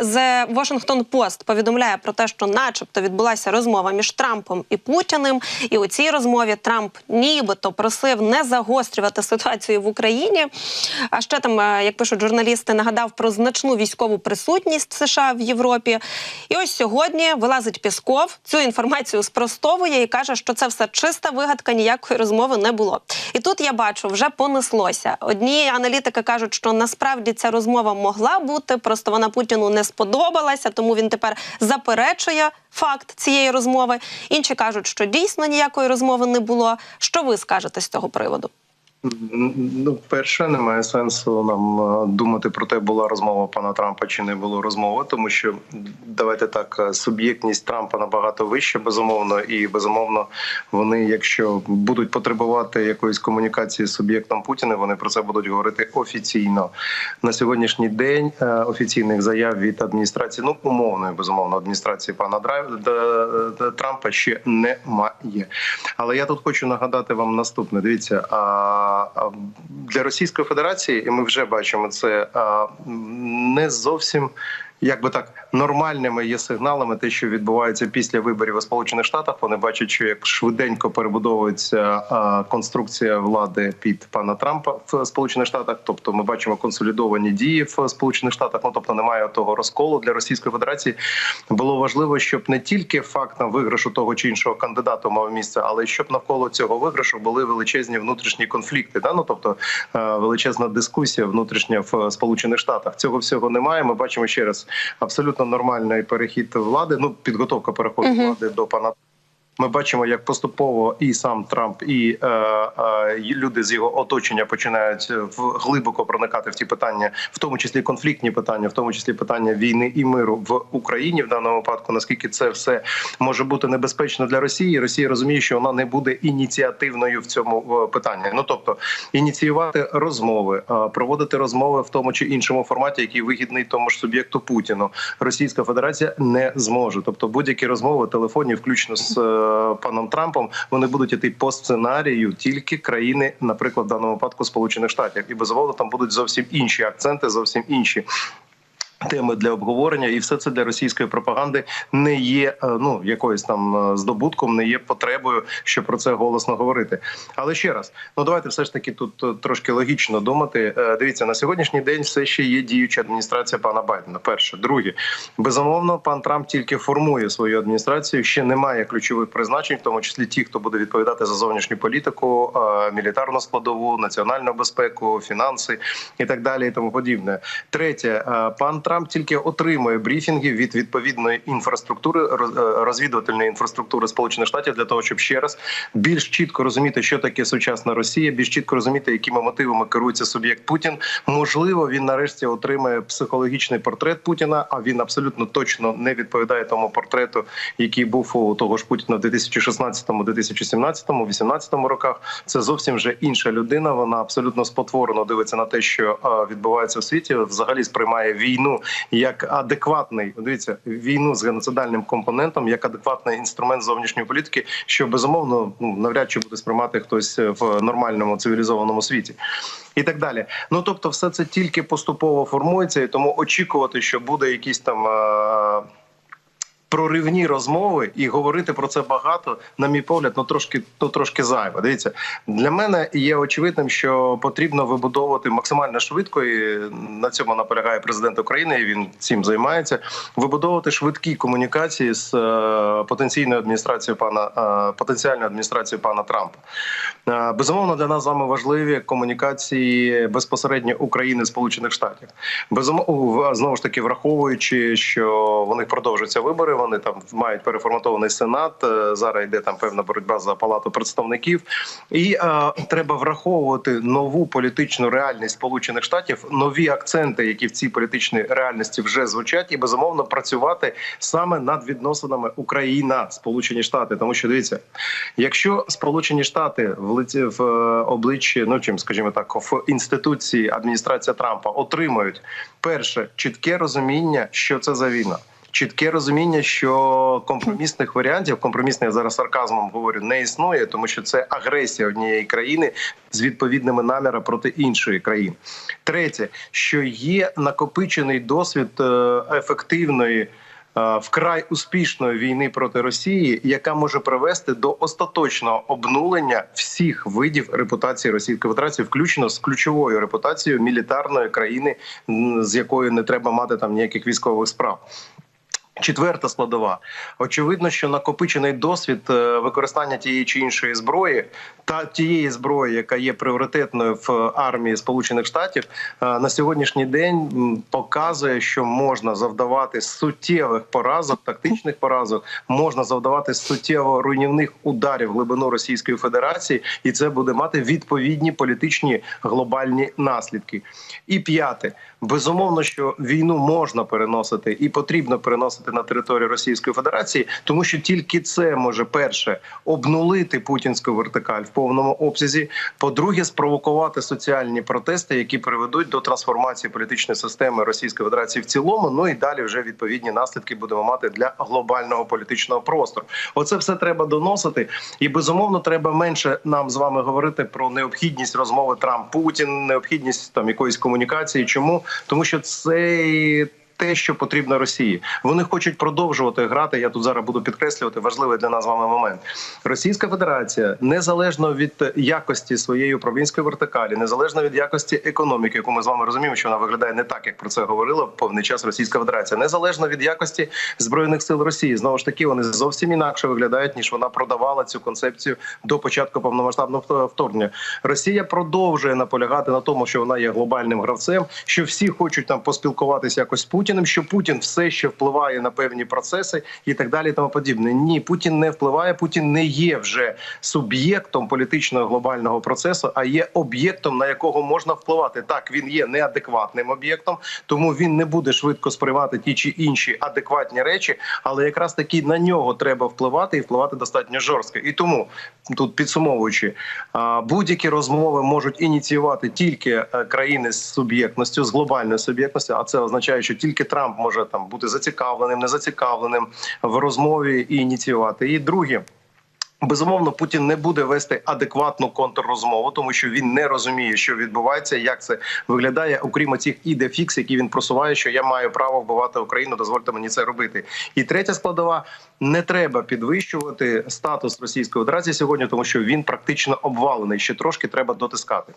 The Washington Post повідомляє про те, що, начебто, відбулася розмова між Трампом і Путіним. І у цій розмові Трамп нібито просив не загострювати ситуацію в Україні. А ще там, е, як пишуть журналісти, нагадав про значну військову присутність США в Європі. І ось сьогодні вилазить Пісков, цю інформацію спростовує і каже, що це все чиста вигадка, ніякої розмови не було. І тут я бачу, вже понеслося. Одні аналітики кажуть, що насправді ця розмова могла бути, просто вона Путіну не сподобалася, тому він тепер заперечує факт цієї розмови. Інші кажуть, що дійсно ніякої розмови не було. Що ви скажете з цього приводу? Ну, перше, немає сенсу нам е, думати про те, була розмова пана Трампа чи не було розмови, тому що давайте так, е, суб'єктність Трампа набагато вища, безумовно, і безумовно, вони, якщо будуть потребувати якоїсь комунікації з суб'єктом Путіна, вони про це будуть говорити офіційно. На сьогоднішній день е, офіційних заяв від адміністрації, ну умовної безумовно, адміністрації пана Трампа ще немає. Але я тут хочу нагадати вам наступне. Дивіться, а, для Російської Федерації, і ми вже бачимо це не зовсім. Як би так нормальними є сигналами, те, що відбувається після виборів у Сполучених Штатах. Вони бачать, що як швиденько перебудовується конструкція влади під пана Трампа в Сполучених Штатах. Тобто, ми бачимо консолідовані дії в Сполучених Штатах. Ну тобто немає того розколу для Російської Федерації. Було важливо, щоб не тільки факт на виграшу того чи іншого кандидата мав місце, але й щоб навколо цього виграшу були величезні внутрішні конфлікти. Да? Ну тобто е, величезна дискусія внутрішня в Сполучених Штатах. Цього всього немає. Ми бачимо ще раз абсолютно нормальний перехід влади. Ну підготовка переходу Мгм. влади до пана. Ми бачимо, як поступово і сам Трамп, і е, е, люди з його оточення починають в глибоко проникати в ті питання, в тому числі конфліктні питання, в тому числі питання війни і миру в Україні в даному випадку. Наскільки це все може бути небезпечно для Росії? Росія розуміє, що вона не буде ініціативною в цьому е, питанні. Ну тобто ініціювати розмови, е, проводити розмови в тому чи іншому форматі, який вигідний тому ж суб'єкту Путіну. Російська Федерація не зможе. Тобто, будь-які розмови телефонні, включно з е, паном Трампом, вони будуть іти по сценарію тільки країни, наприклад, в даному випадку Сполучених Штатів, і безумовно там будуть зовсім інші акценти, зовсім інші. Теми для обговорення, і все це для російської пропаганди не є е, ну якоюсь там е, здобутком, не є потребою, щоб про це голосно говорити. Але ще раз, ну давайте все ж таки тут е, трошки логічно думати. Дивіться, на сьогоднішній день все ще є діюча адміністрація пана Байдена. Перше, друге, безумовно, пан Трамп тільки формує свою адміністрацію. Ще немає ключових призначень, в тому числі ті, хто буде відповідати за зовнішню політику, мілітарну складову, національну безпеку, фінанси і так далі, і тому подібне. Третє, пан Трамп тільки отримує брифінги від відповідної інфраструктури е, розвідувальної інфраструктури Сполучених Штатів для того, щоб ще раз більш чітко розуміти, що таке сучасна Росія, більш чітко розуміти, якими мотивами керується суб'єкт Путін. Можливо, він нарешті отримає психологічний портрет Путіна. А він абсолютно точно не відповідає тому портрету, який був у того ж Путіна в 2016, 2017, 2018 роках. Це зовсім вже інша людина. Вона абсолютно спотворено дивиться на те, що е, відбувається у світі. Взагалі сприймає війну як адекватний. Дивіться, війну з геноцидальним компонентом, як адекватний інструмент зовнішньої політики, що безумовно ну навряд чи буде сприймати хтось в нормальному цивілізованому світі. І так далі. Ну тобто, все це тільки поступово формується, і тому очікувати, що буде якісь там. Проривні розмови і говорити про це багато, на мій погляд, ну трошки то трошки зайве. Дивіться, для мене є очевидним, що потрібно вибудовувати максимально швидко. і На цьому наполягає президент України. і Він цим займається. Вибудовувати швидкі комунікації з е, потенційною адміністрацією пана е, потенціальною адміністрацією пана Трампа. Е, безумовно, для нас з вами важливі комунікації безпосередньо України Сполучених Штатів. Безумовно, знову ж таки, враховуючи, що них продовжуються вибори. Вони там мають переформатований сенат. е, Зараз йде там певна боротьба за палату представників, і е, треба враховувати нову політичну реальність Сполучених Штатів, нові акценти, які в цій політичній реальності вже звучать, і безумовно працювати саме над відносинами Україна Сполучені Штати. Тому що дивіться, якщо Сполучені Штати в в е, обличчі, ну чим скажімо так, в інституції адміністрація Трампа отримають перше чітке розуміння, що це за війна. Чітке розуміння, що компромісних варіантів, компромісних зараз сарказмом говорю, не існує, тому що це агресія однієї країни з відповідними намірами проти іншої країни. Третє, що є накопичений досвід е, ефективної. е, Вкрай успішної війни проти Росії, яка може привести до остаточного обнулення всіх видів репутації Російської Федерації, включно з ключовою репутацією мілітарної країни, з якою не треба мати там ніяких військових справ. Четверта складова. Очевидно, що накопичений досвід е, використання тієї чи іншої зброї та тієї зброї, яка є пріоритетною в армії Сполучених Штатів, е, на сьогоднішній день показує, що можна завдавати суттєвих поразок, тактичних поразок, можна завдавати суттєво руйнівних ударів глибину Російської Федерації, і це буде мати відповідні політичні глобальні наслідки. І п'яте, безумовно, що війну можна переносити і потрібно переносити на територію Російської Федерації, тому що тільки це може перше обнулити путінську вертикаль в повному обсязі. По-друге, спровокувати соціальні протести, які приведуть до трансформації політичної системи Російської Федерації в цілому. Ну і далі вже відповідні наслідки будемо мати для глобального політичного простору. Оце все треба доносити, і безумовно треба менше нам з вами говорити про необхідність розмови Трамп Путін, необхідність там якоїсь комунікації. Чому тому, що це. Те, що потрібно Росії, вони хочуть продовжувати грати. Я тут зараз буду підкреслювати важливий для нас вами момент. Російська Федерація незалежно від якості своєї управлінської вертикалі, незалежно від якості економіки, яку ми з вами розуміємо, що вона виглядає не так, як про це говорила повний час Російська Федерація, незалежно від якості збройних сил Росії. Знову ж таки, вони зовсім інакше виглядають ніж вона продавала цю концепцію до початку повномасштабного вторгнення. Росія продовжує наполягати на тому, що вона є глобальним гравцем, що всі хочуть там поспілкуватися якось з Путіним, що Путін все ще впливає на певні процеси і так далі. Тому подібне. Ні, Путін не впливає. Путін не є вже суб'єктом політичного глобального процесу, а є об'єктом, на якого можна впливати. Так він є неадекватним об'єктом, тому він не буде швидко сприймати ті чи інші адекватні речі, але якраз таки на нього треба впливати і впливати достатньо жорстко. І тому тут підсумовуючи, будь-які розмови можуть ініціювати тільки е, країни з суб'єктністю, з глобальною суб'єктністю, а це означає, що тільки Трамп може там бути зацікавленим, незацікавленим в розмові і ініціювати. І друге. Безумовно, Путін не буде вести адекватну контррозмову, тому що він не розуміє, що відбувається, як це виглядає, окрім цих ідефікс, які він просуває, що я маю право вбивати Україну. Дозвольте мені це робити. І третя складова не треба підвищувати статус Російської Федерації сьогодні, тому що він практично обвалений. Ще трошки треба дотискати.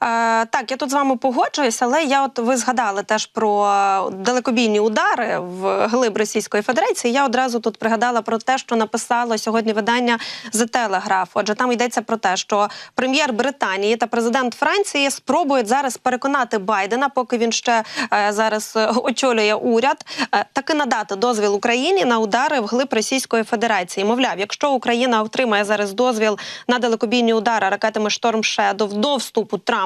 Е, так, я тут з вами погоджуюсь, але я от ви згадали теж про далекобійні удари в глиб Російської Федерації. Я одразу тут пригадала про те, що написало сьогодні видання The Telegraph. Отже, там йдеться про те, що прем'єр Британії та президент Франції спробують зараз переконати Байдена, поки він ще е, зараз е, очолює уряд, е, таки надати дозвіл Україні на удари в глиб Російської Федерації. Мовляв, якщо Україна отримає зараз дозвіл на далекобійні удари ракетами Шторм Шедов до вступу Трампа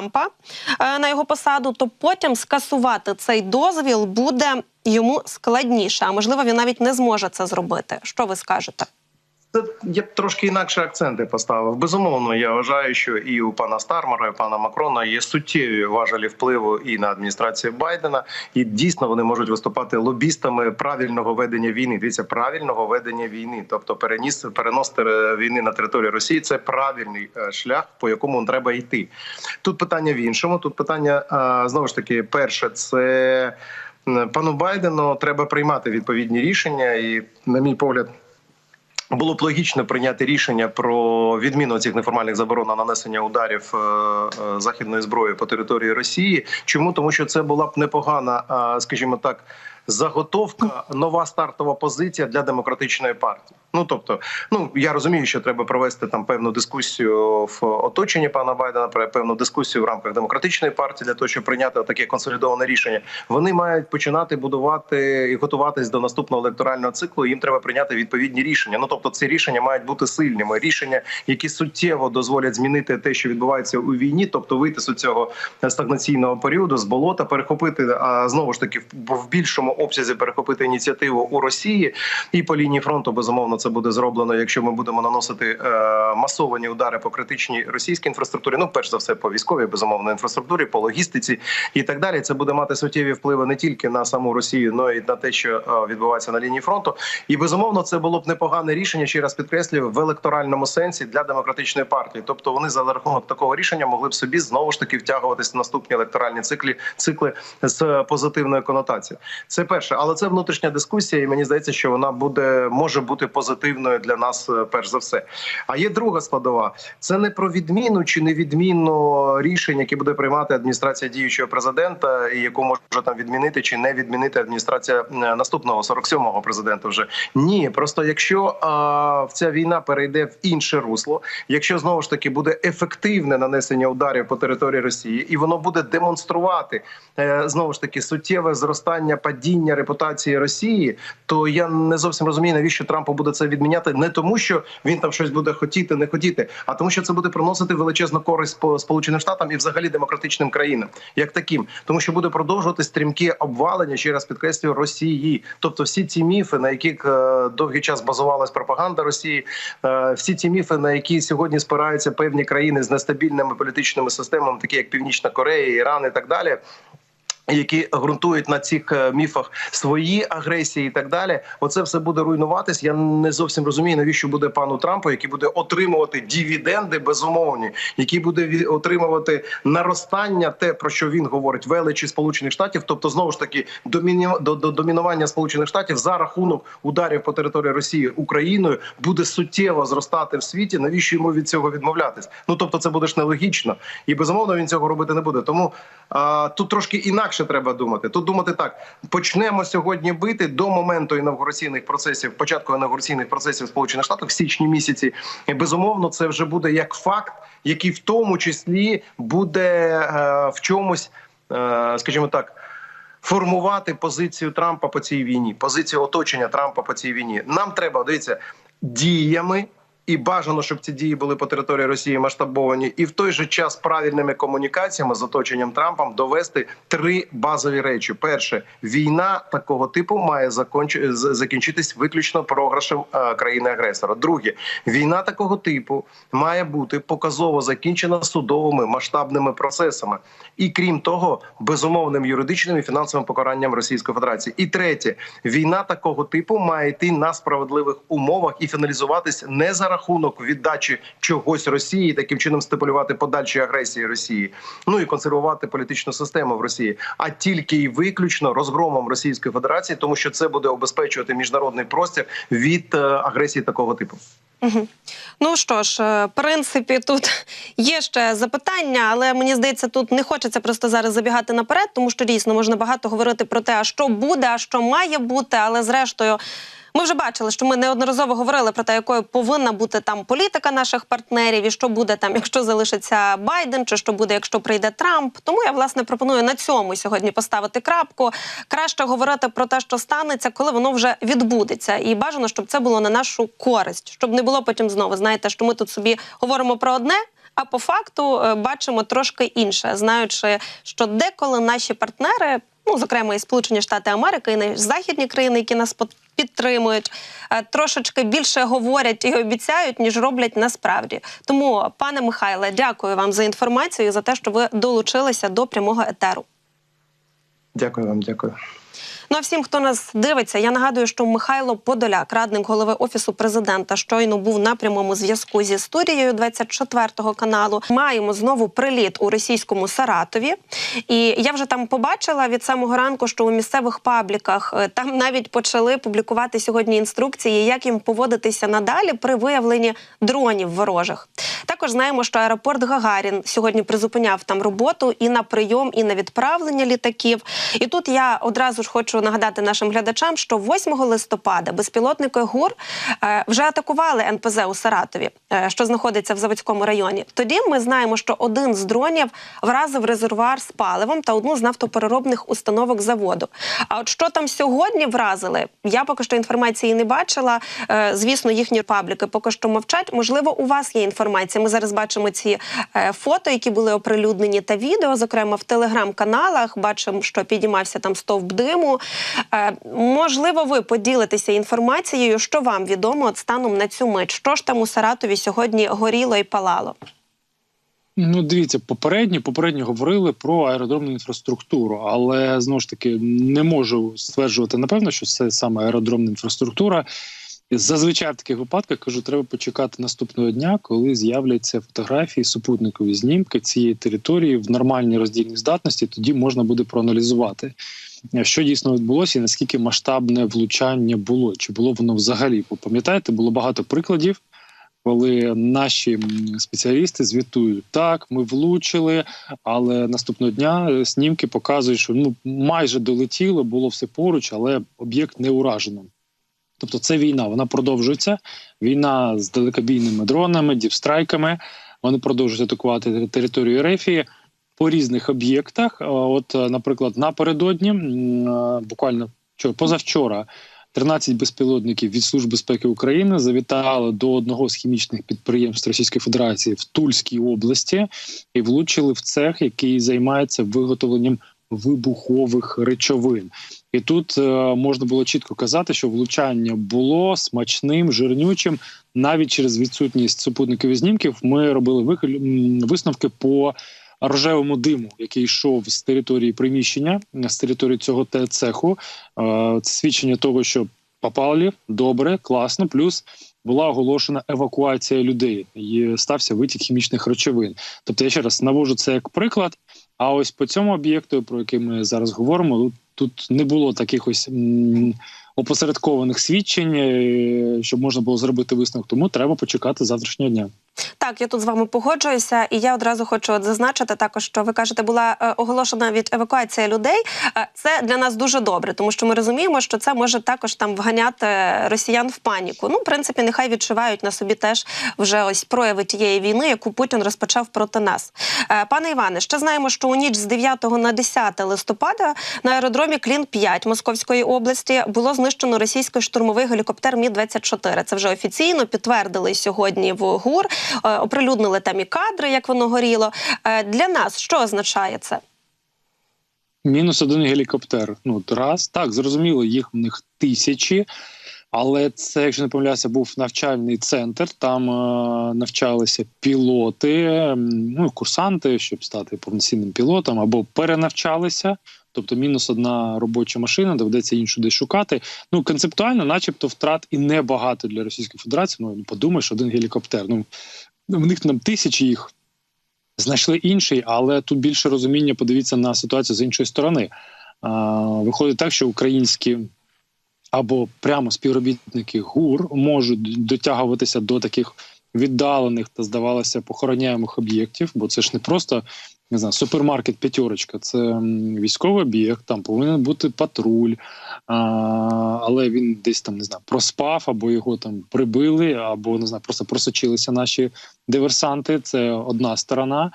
е, на його посаду, то потім скасувати цей дозвіл буде йому складніше. А можливо, він навіть не зможе це зробити. Що ви скажете? Це я б трошки інакше акценти поставив. Безумовно, я вважаю, що і у пана Стармера, і у пана Макрона є суттєві важелі впливу і на адміністрацію Байдена, і дійсно вони можуть виступати лобістами правильного ведення війни. Дивіться, правильного ведення війни, тобто переніс перенос війни на територію Росії. Це правильний е, шлях, по якому треба йти. Тут питання в іншому. Тут питання е, знову ж таки, перше, це пану Байдену треба приймати відповідні рішення, і на мій погляд. Було б логічно прийняти рішення про відміну цих неформальних заборон на нанесення ударів е, е, західної зброї по території Росії. Чому тому, що це була б непогана, е, скажімо так, заготовка, нова стартова позиція для демократичної партії. Ну тобто, ну я розумію, що треба провести там певну дискусію в оточенні пана Байдена, певну дискусію в рамках демократичної партії для того, щоб прийняти таке консолідоване рішення. Вони мають починати будувати і готуватись до наступного електорального циклу. Їм треба прийняти відповідні рішення. Ну тобто, ці рішення мають бути сильними. Рішення, які суттєво дозволять змінити те, що відбувається у війні, тобто вийти з цього стагнаційного періоду з болота, перехопити а знову ж таки в більшому обсязі перехопити ініціативу у Росії і по лінії фронту безумовно це буде зроблено, якщо ми будемо наносити е, масовані удари по критичній російській інфраструктурі. Ну, перш за все, по військовій безумовно інфраструктурі, по логістиці і так далі. Це буде мати суттєві впливи не тільки на саму Росію, але й на те, що е, відбувається на лінії фронту. І безумовно, це було б непогане рішення. Ще раз підкреслюю в електоральному сенсі для демократичної партії. Тобто вони за рахунок такого рішення могли б собі знову ж таки втягуватись в наступні електоральні циклі цикли з позитивною конотацією. Це перше, але це внутрішня дискусія, і мені здається, що вона буде може бути позитивною для нас, е, перш за все. А є друга складова: це не про відміну чи не відміну рішень, які буде приймати адміністрація діючого президента, і яку може там відмінити чи не відмінити адміністрація е, наступного 47-го президента. Вже ні, просто якщо а, ця війна перейде в інше русло, якщо знову ж таки буде ефективне нанесення ударів по території Росії, і воно буде демонструвати е, знову ж таки суттєве зростання падіння репутації Росії, то я не зовсім розумію, навіщо Трампу буде це відміняти, не тому, що він там щось буде хотіти, не хотіти, а тому, що це буде приносити величезну користь по Сполученим Штатам і взагалі демократичним країнам, як таким, тому що буде продовжувати стрімкі обвалення, ще раз підкреслюю, Росії. Тобто, всі ці міфи, на яких е, довгий час базувалась пропаганда Росії, е, всі ці міфи, на які сьогодні спираються певні країни з нестабільними політичними системами, такі як Північна Корея, Іран і так далі. Які ґрунтують на цих е, міфах свої агресії і так далі, оце все буде руйнуватись. Я не зовсім розумію, навіщо буде пану Трампу, який буде отримувати дивіденди безумовні, який буде отримувати наростання, те про що він говорить, величі Сполучених Штатів, тобто знову ж таки доміні... до, до домінування Сполучених Штатів за рахунок ударів по території Росії Україною буде суттєво зростати в світі. Навіщо йому від цього відмовлятись? Ну тобто, це буде ж нелогічно, і безумовно він цього робити не буде. Тому а, тут трошки інакше треба думати. Тут думати так: почнемо сьогодні бити до моменту інавгураційних процесів, початку інавгураційних процесів Сполучених Штатах в січні місяці. І безумовно, це вже буде як факт, який в тому числі буде е, в чомусь, е, скажімо так. Формувати позицію Трампа по цій війні, позицію оточення Трампа по цій війні. Нам треба дивіться діями, і бажано, щоб ці дії були по території Росії масштабовані, і в той же час правильними комунікаціями з оточенням Трампом довести три базові речі: перше, війна такого типу має законч- закінчитись виключно програшем е, країни-агресора. Друге, війна такого типу має бути показово закінчена судовими масштабними процесами, і крім того, безумовним юридичним і фінансовим покаранням Російської Федерації. І третє, війна такого типу має йти на справедливих умовах і фіналізуватись не за рахунок віддачі чогось Росії, таким чином стимулювати подальші агресії Росії, ну і консервувати політичну систему в Росії, а тільки і виключно розгромом Російської Федерації, тому що це буде обезпечувати міжнародний простір від е, агресії такого типу. Ну що ж, е, в принципі, тут є ще запитання, але мені здається, тут не хочеться просто зараз забігати наперед, тому що дійсно можна багато говорити про те, а що буде, а що має бути, але зрештою. Ми вже бачили, що ми неодноразово говорили про те, якою повинна бути там політика наших партнерів, і що буде там, якщо залишиться Байден, чи що буде, якщо прийде Трамп. Тому я власне пропоную на цьому сьогодні поставити крапку. Краще говорити про те, що станеться, коли воно вже відбудеться, і бажано, щоб це було на нашу користь, щоб не було потім знову. Знаєте, що ми тут собі говоримо про одне. А по факту е, бачимо трошки інше, знаючи, що деколи наші партнери, ну зокрема і Сполучені Штати Америки, і західні країни, які нас підтримують, е, трошечки більше говорять і обіцяють, ніж роблять насправді. Тому, пане Михайле, дякую вам за інформацію і за те, що ви долучилися до прямого етеру. Дякую вам, дякую. Ну а всім, хто нас дивиться, я нагадую, що Михайло Подоляк, радник голови офісу президента, щойно був на прямому зв'язку зі студією 24 каналу. Маємо знову приліт у російському Саратові, і я вже там побачила від самого ранку, що у місцевих пабліках е, там навіть почали публікувати сьогодні інструкції, як їм поводитися надалі при виявленні дронів ворожих. Також знаємо, що аеропорт Гагарін сьогодні призупиняв там роботу і на прийом, і на відправлення літаків. І тут я одразу ж хочу нагадати нашим глядачам, що 8 листопада безпілотники ГУР е, вже атакували НПЗ у Саратові, е, що знаходиться в Заводському районі. Тоді ми знаємо, що один з дронів вразив резервуар з паливом та одну з нафтопереробних установок заводу. А от що там сьогодні вразили, я поки що інформації не бачила. Е, Звісно, їхні пабліки поки що мовчать. Можливо, у вас є інформація. Ми зараз бачимо ці фото, які були оприлюднені, та відео, зокрема в телеграм-каналах. Бачимо, що підіймався там стовп диму. Е, можливо, ви поділитеся інформацією, що вам відомо от станом на цю мить. Що ж там у Саратові сьогодні горіло і палало? Ну, дивіться, попередньо попередньо говорили про аеродромну інфраструктуру, але знову ж таки не можу стверджувати напевно, що це саме аеродромна інфраструктура. Зазвичай в таких випадках кажу, треба почекати наступного дня, коли з'являться фотографії, супутникові знімки цієї території в нормальній роздільній здатності. Тоді можна буде проаналізувати, що дійсно відбулося, і наскільки масштабне влучання було, чи було воно взагалі. Бо пам'ятаєте, було багато прикладів коли наші спеціалісти звітують так, ми влучили, але наступного дня е, снімки показують, що ну майже долетіло, було все поруч, але об'єкт не уражено. Тобто, це війна, вона продовжується. Війна з далекобійними дронами, діпстрайками. Вони продовжують атакувати територію Рефії по різних об'єктах. От, е, наприклад, напередодні, е, буквально вчора, позавчора, 13 безпілотників від Служби безпеки України завітали до одного з хімічних підприємств Російської Федерації в Тульській області і влучили в цех, який займається виготовленням вибухових речовин. І тут е, можна було чітко казати, що влучання було смачним, жирнючим. Навіть через відсутність супутникових знімків ми робили висновки по рожевому диму, який йшов з території приміщення, з території цього цеху. Е, Це свідчення того, що попали добре, класно. Плюс була оголошена евакуація людей, і стався витік хімічних речовин. Тобто, я ще раз навожу це як приклад. А ось по цьому об'єкту, про який ми зараз говоримо, тут- не було таких ось опосередкованих свідчень, е, щоб можна було зробити висновок. Тому треба почекати завтрашнього дня. Так, я тут з вами погоджуюся, і я одразу хочу зазначити також, що ви кажете, була е, оголошена від евакуація людей. Е, Це для нас дуже добре, тому що ми розуміємо, що це може також там вганяти росіян в паніку. Ну, в принципі, нехай відчувають на собі теж вже ось прояви тієї війни, яку Путін розпочав проти нас. Пане Іване, ще знаємо, що у ніч з 9 на 10 листопада на аеродромі Клін 5 Московської області було знищено російський штурмовий гелікоптер Мі 24 Це вже офіційно підтвердили сьогодні в ГУР. Е, Оприлюднили там і кадри, як воно горіло. Е, Для нас що означає це? Мінус один гелікоптер. Ну раз так зрозуміло, їх в них тисячі. Але це, якщо не помиляюся, був навчальний центр. Там е, навчалися пілоти, ну курсанти, щоб стати повноцінним пілотом, або перенавчалися. Тобто мінус одна робоча машина, доведеться іншу десь шукати. Ну концептуально, начебто, втрат і небагато для Російської Федерації. Ну подумаєш, один гелікоптер. Ну в них там тисячі їх знайшли інший, але тут більше розуміння. Подивіться на ситуацію з іншої сторони. А, виходить так, що українські або прямо співробітники ГУР можуть дотягуватися до таких віддалених та здавалося похороняємих об'єктів, бо це ж не просто не знаю, супермаркет п'ятерочка, це військовий об'єкт, там повинен бути патруль, а, але він десь там не знаю, проспав, або його там прибили, або не знаю, просто просочилися наші диверсанти. Це одна сторона.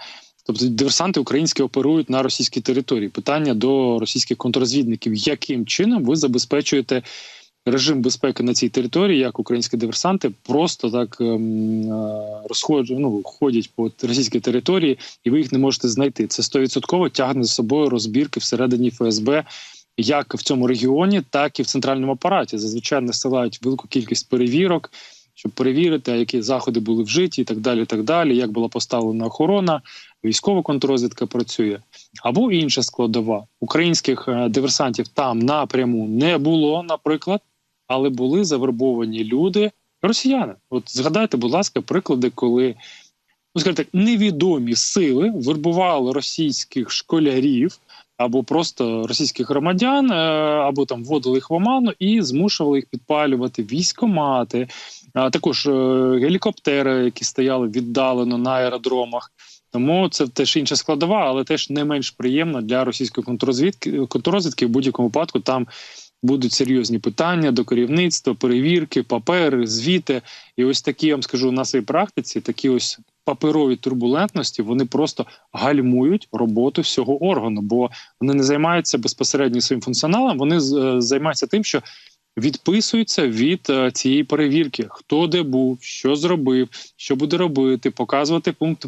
Тобто диверсанти українські оперують на російській території. Питання до російських контррозвідників: яким чином ви забезпечуєте режим безпеки на цій території, як українські диверсанти просто так ем, е, розходять, ну, ходять по російській території, і ви їх не можете знайти. Це стовідсотково тягне за собою розбірки всередині ФСБ. Як в цьому регіоні, так і в центральному апараті зазвичай насилають велику кількість перевірок, щоб перевірити, які заходи були вжиті, і так далі. так далі, Як була поставлена охорона, військова контррозвідка працює, або інша складова українських е, диверсантів там напряму не було, наприклад, але були завербовані люди, росіяни. От згадайте, будь ласка, приклади, коли ну скажімо так, невідомі сили вербували російських школярів. Або просто російських громадян, е, або там вводили їх в оману і змушували їх підпалювати військомати, а також е, гелікоптери, які стояли віддалено на аеродромах. Тому це теж інша складова, але теж не менш приємна для російської контррозвідки. Контррозвідки в будь-якому випадку там будуть серйозні питання до керівництва, перевірки, папери, звіти. І ось такі я вам скажу на своїй практиці, такі ось паперові турбулентності, вони просто гальмують роботу всього органу, бо вони не займаються безпосередньо своїм функціоналом. Вони е, займаються тим, що відписуються від е, цієї перевірки, хто де був, що зробив, що буде робити, показувати пункт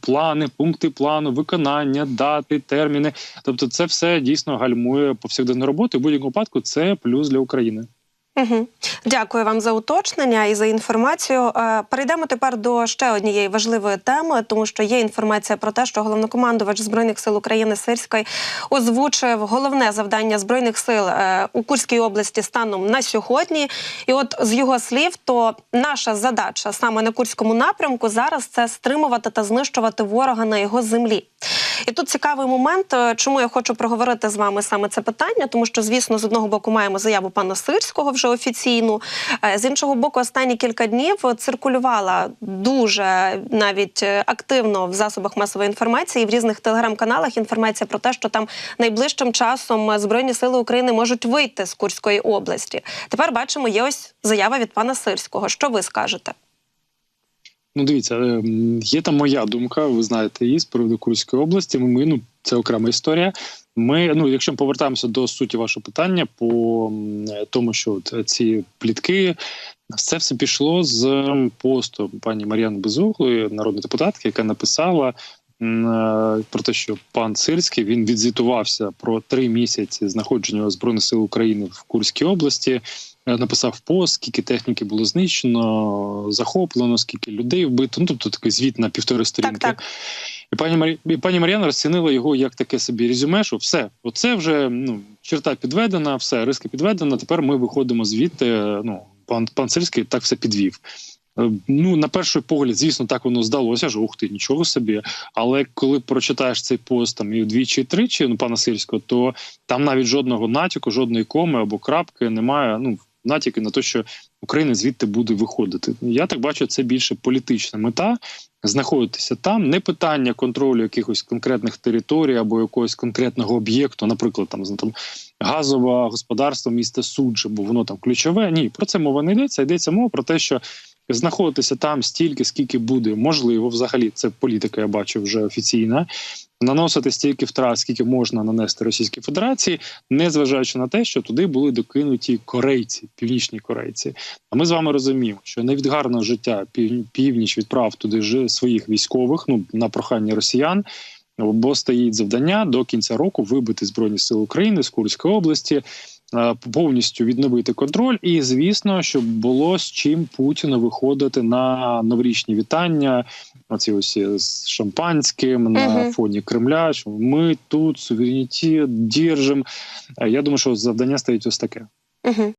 плани, пункти плану, виконання, дати, терміни. Тобто, це все дійсно гальмує повсякденну роботу. І в будь-якому випадку це плюс для України. Угу. Дякую вам за уточнення і за інформацію. Е, Перейдемо тепер до ще однієї важливої теми, тому що є інформація про те, що головнокомандувач збройних сил України Сирський озвучив головне завдання збройних сил е, у Курській області станом на сьогодні. І от з його слів, то наша задача саме на Курському напрямку зараз це стримувати та знищувати ворога на його землі. І тут цікавий момент, е, чому я хочу проговорити з вами саме це питання, тому що, звісно, з одного боку маємо заяву пана Сирського вже офіційну. Е, З іншого боку, останні кілька днів циркулювала дуже навіть е, активно в засобах масової інформації в різних телеграм-каналах інформація про те, що там найближчим часом е, Збройні сили України можуть вийти з Курської області. Тепер бачимо, є ось заява від пана Сирського. Що ви скажете? Ну, дивіться, е, є там моя думка. Ви знаєте її з приводу Курської області. Ми ну це окрема історія. Ми, ну, якщо ми повертаємося до суті вашого питання, по тому, що от ці плітки, це все пішло з посту пані Мар'яни Безуглої, народної депутатки, яка написала. е, Про те, що пан Сирський він відзвітувався про три місяці знаходження збройних сил України в Курській області. Е, Написав пост, скільки техніки було знищено, захоплено, скільки людей вбито. Ну тобто такий звіт на півтори сторінки. Так, так. І пані Марі... і пані Мар'яна розцінила його як таке собі резюме, що все, оце вже ну черта підведена, все, риска підведена. Тепер ми виходимо звідти. Ну пан пан Сирський так все підвів. Е, Ну, на перший погляд, звісно, так воно здалося, що ух ти, нічого собі. Але коли прочитаєш цей пост там і вдвічі, і тричі, ну пана Сирського, то там навіть жодного натяку, жодної коми або крапки немає. Ну натяки на те, що Україна звідти буде виходити. Я так бачу, це більше політична мета. Знаходитися там не питання контролю якихось конкретних територій або якогось конкретного об'єкту, наприклад, там там газове господарство міста Суджа, бо воно там ключове. Ні, про це мова не йдеться. Йдеться мова про те, що знаходитися там стільки, скільки буде можливо, взагалі це політика, я бачу вже офіційна. Наносити стільки втрат, скільки можна нанести Російській Федерації, незважаючи на те, що туди були докинуті корейці, північні корейці. А ми з вами розуміємо, що не від гарного життя пів- північ відправ туди ж своїх військових, ну на прохання росіян. Бо стоїть завдання до кінця року вибити збройні сили України з Курської області, повністю відновити контроль. І звісно, щоб було з чим Путіну виходити на новорічні вітання. Оці ось з шампанським на Мгм. фоні Кремля. Що ми тут суверенітет держим. Е, Я думаю, що завдання стоїть ось таке. Угу.